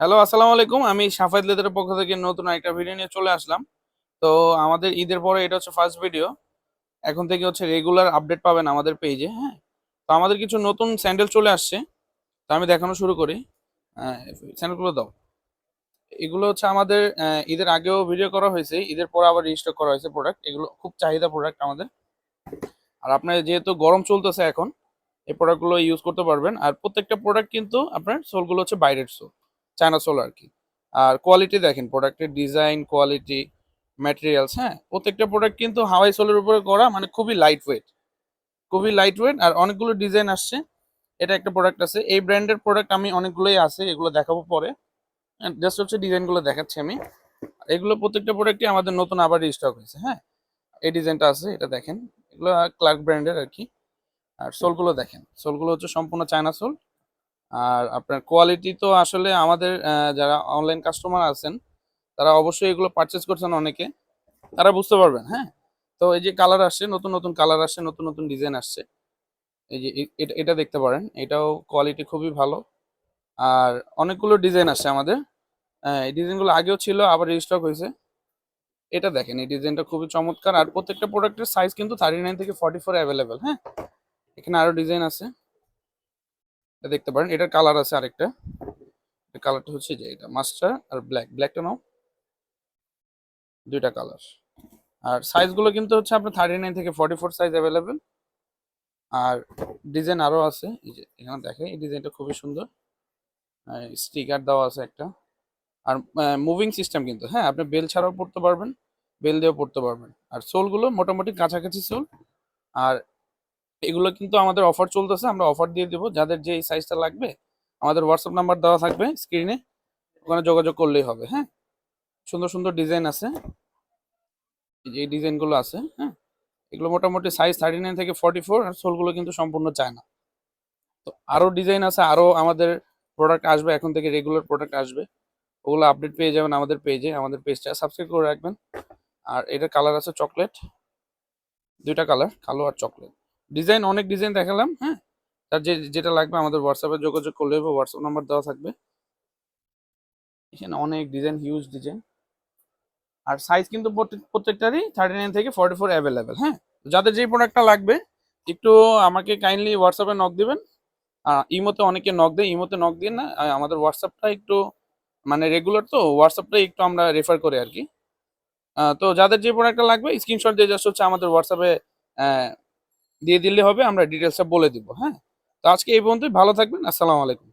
Hello আসসালামু আলাইকুম। আমি সাফায়েত লেদারের পক্ষ থেকে নতুন একটা ভিডিও নিয়ে চলে আসলাম। তো আমাদের ঈদের পরে এটা হচ্ছে ফার্স্ট ভিডিও এখন থেকে হচ্ছে রেগুলার আপডেট পাবেন আমাদের পেজে হ্যাঁ? তো আমাদের কিছু নতুন স্যান্ডেল চলে আসছে। তো আমি দেখানো শুরু করি। স্যান্ডেলগুলো দাও। এগুলো হচ্ছে আমাদের ঈদের আগেও ভিডিও করা হয়েছে। ঈদের পরে আবার রিস্টক করা হয়েছে প্রোডাক্ট এগুলো খুব চাহিদা প্রোডাক্ট আমাদের। আর আপনার যেহেতু গরম চলতেছে এখন, এই প্রোডাক্টগুলো ইউজ করতে পারবেন। আর প্রত্যেকটা প্রোডাক্ট কিন্তু আপনার সোলগুলো হচ্ছে বাইরের সোল চায়না সোল আর কি। আর কোয়ালিটি দেখেন প্রোডাক্টের ডিজাইন কোয়ালিটি ম্যাটেরিয়ালস হ্যাঁ? প্রত্যেকটা প্রোডাক্ট কিন্তু হাওয়াই সোলের উপরে করা মানে খুবই লাইট ওয়েট খুবই লাইট ওয়েট আর অনেকগুলো ডিজাইন আসছে। এটা একটা প্রোডাক্ট আছে। এই ব্র্যান্ডের প্রোডাক্ট আমি অনেকগুলোই আছে, এগুলো দেখাবো পরে। জাস্ট হচ্ছে ডিজাইনগুলো দেখাচ্ছি আমি। এগুলো প্রত্যেকটা প্রোডাক্টই আমাদের নতুন আবার স্টক হয়েছে হ্যাঁ? এই ডিজাইনটা আছে, এটা দেখেন। এগুলো ক্লার্ক ব্র্যান্ডের আর কি। আর সোলগুলো দেখেন। সোলগুলো হচ্ছে সম্পূর্ণ চায়না সোল। আর আপনার কোয়ালিটি তো আসলে আমাদের যারা অনলাইন কাস্টমার আছেন, তারা অবশ্যই এগুলো পারচেস করছেন অনেকে, তারা বুঝতে পারবেন হ্যাঁ? তো এই যে কালার আসছে, নতুন নতুন কালার আসছে, নতুন নতুন ডিজাইন আসছে, এই যে এটা দেখতে পারেন, এটাও কোয়ালিটি খুবই ভালো, আর অনেকগুলো ডিজাইন আসছে আমাদের এই ডিজাইনগুলো আগেও ছিল, আবার রিস্টক হয়েছে, এটা দেখেন, এই ডিজাইনটা খুবই চমৎকার, আর প্রত্যেকটা প্রোডাক্টের সাইজ কিন্তু থার্টি নাইন থেকে ফর্টি ফোর অ্যাভেলেবেল হ্যাঁ? এখানে আরও ডিজাইন আছে। এটা দেখতে পারেন, এটার কালার আছে আরেকটা। কালারটা হচ্ছে যে এটা মাস্টার আর ব্ল্যাক ব্ল্যাকটা নাও। দুইটা কালার আর সাইজগুলো কিন্তু হচ্ছে আপনার থার্টি নাইন থেকে ফর্টি ফোর সাইজ অ্যাভেলেবেল আর ডিজাইন আরও আছে। এই যে এখানে দেখে এই ডিজাইনটা খুবই সুন্দর। স্টিকার দেওয়া আছে একটা। আর মুভিং সিস্টেম কিন্তু। হ্যাঁ আপনি বেল ছাড়াও পড়তে পারবেন, বেল দিয়েও পড়তে পারবেন। আর সোলগুলো মোটামুটি কাছাকাছি সোল। আর এগুলো কিন্তু আমাদের অফার চলতেছে, আমরা অফার দিয়ে দেবো। যাদের যে সাইজটা লাগবে, আমাদের হোয়াটসঅ্যাপ নাম্বার দেওয়া থাকবে স্ক্রিনে ওখানে যোগাযোগ করলেই হবে হ্যাঁ? সুন্দর সুন্দর ডিজাইন আছে। যে ডিজাইনগুলো আছে হ্যাঁ? এগুলো মোটামুটি সাইজ থার্টি নাইন থেকে ফর্টি ফোর আর সোলগুলো কিন্তু সম্পূর্ণ চায় না তো আরও ডিজাইন আছে, আরও আমাদের প্রোডাক্ট আসবে, এখন থেকে রেগুলার প্রোডাক্ট আসবে। ওগুলো আপডেট পেয়ে যাবেন আমাদের পেজে আমাদের পেজটা সাবস্ক্রাইব করে রাখবেন। আর এটার কালার আছে চকলেট দুইটা কালার কালো আর চকলেট ডিজাইন অনেক ডিজাইন দেখালাম হ্যাঁ? তার যে, যেটা লাগবে আমাদের হোয়াটসঅ্যাপে যোগাযোগ করলে হোয়াটসঅ্যাপ নাম্বার দেওয়া থাকবে। এখানে অনেক ডিজাইন হিউজ ডিজাইন আর সাইজ কিন্তু প্রত্যেক- প্রত্যেকটারই থার্টি নাইন থেকে ফর্টি ফোর অ্যাভেলেবেল হ্যাঁ? যাদের যেই প্রোডাক্টটা লাগবে, একটু আমাকে কাইন্ডলি হোয়াটসঅ্যাপে নক দিবেন। ইমোতে অনেকে নক দেয় ইমোতে নক দিয়ে না আমাদের হোয়াটসঅ্যাপটা একটু মানে রেগুলার তো হোয়াটসঅ্যাপটাই একটু আমরা রেফার করি আর কি। তো যাদের যে প্রোডাক্টটা লাগবে স্ক্রিনশট দিয়ে জাস্ট হচ্ছে আমাদের হোয়াটসঅ্যাপে দিয়ে দিলে হবে, আমরা ডিটেলসটা বলে দিব হ্যাঁ? তো আজকে এই পর্যন্তই, ভালো থাকবেন, আসসালামু আলাইকুম।